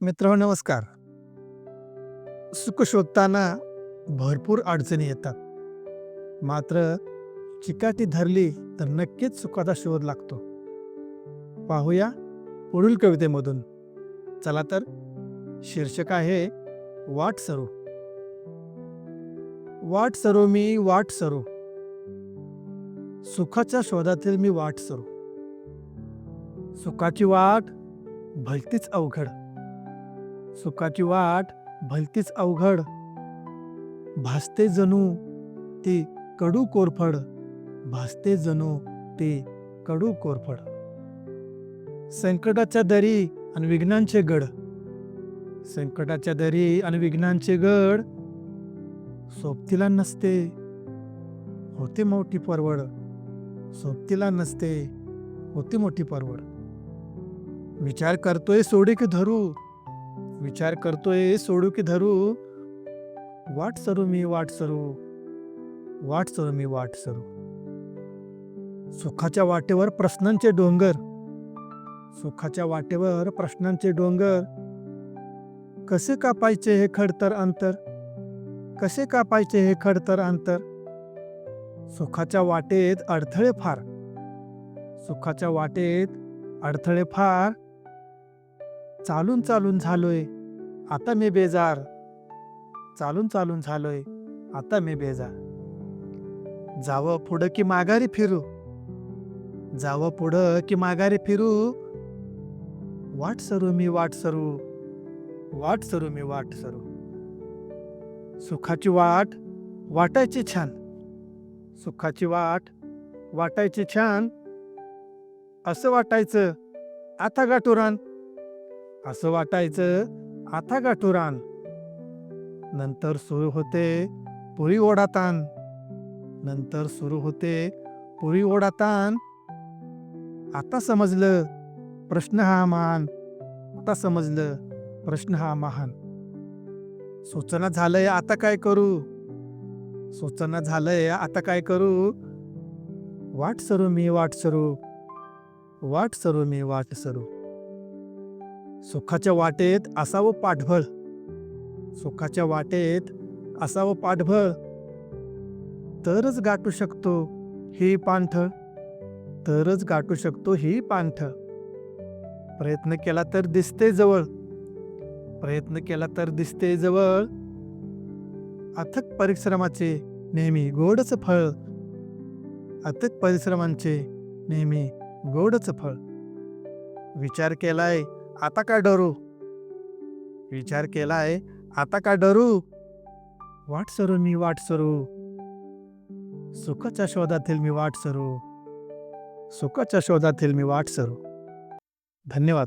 मित्र नमस्कार. सुख शोधताना भरपूर अडचणी येतात. मात्र चिकाटी धरली तर नक्कीच सुखाचा शोध लागतो. पाहूया पुढील कवितेमधून. चला तर शीर्षक आहे वाट सरू. वाट सरू मी वाट सरू. सुखाच्या शोधातील मी वाट सरू. सुखाची वाट भलतीच अवघड. सुखाची वाट भलतीच अवघड. भासते जणू ते कडू कोरफड. भासते जणू ते कडू कोरफड. संकटाच्या दरी आणि विघ्नांचे गड. संकटाच्या दरी आणि विघ्नांचे गड सोबतीला नसते. होते मोठी परवड. सोबतीला नसते. होती मोठी परवड. विचार करतोय सोडे की धरू. विचार करतोय सोडू की धरू? वाट सरू मी वाट सरू. वाट सरू मी वाट सरू. सुखाच्या वाटेवर प्रश्नांचे डोंगर. सुखाच्या वाटेवर प्रश्नांचे डोंगर. कसे कापायचे हे खडतर अंतर? कसे कापायचे हे खडतर अंतर? सुखाच्या वाटेत अडथळे फार. सुखाच्या वाटेत अडथळे फार. चालून चालून झालोय. आता मी बेजार. चालून चालून झालोय. आता मी बेजार. जावं पुढं की माघारी फिरू? जावं पुढं की माघारी फिरू? वाट सरू मी वाट सरू. वाट सरू मी वाट सरू. सुखाची वाट वाटायची छान. सुखाची वाट वाटायची छान. असं वाटायचं आता गाठुरान असं वाटायचं आता गाठुरान नंतर सुरू होते पुरी ओढातान नंतर सुरू होते पुरी ओढातान आता समजलं प्रश्न हा महान. आता समजलं प्रश्न हा महान. सूचना झालंय आता काय करू? सूचना झालंय आता काय करू? वाट सरू मी वाट सरू. वाट सरू मी वाट सरू. सुखाच्या वाटेत असावं पाठबळ. सुखाच्या वाटेत असावं पाठबळ. तरच गाठू शकतो ही पांठळ तरच गाठू शकतो ही पांठळ प्रयत्न केला तर दिसते जवळ. प्रयत्न केला तर दिसते जवळ. अथक परिश्रमाचे नेहमी गोडच फळ. अथक परिश्रमांचे नेहमी गोडच फळ. विचार केलाय आता का डरू? विचार केलाय आता का डरू? वाट सरू मी वाट सरू. सुखाच्या शोधातील मी वाट सरू. सुखाच्या शोधातील मी वाट सरू. धन्यवाद.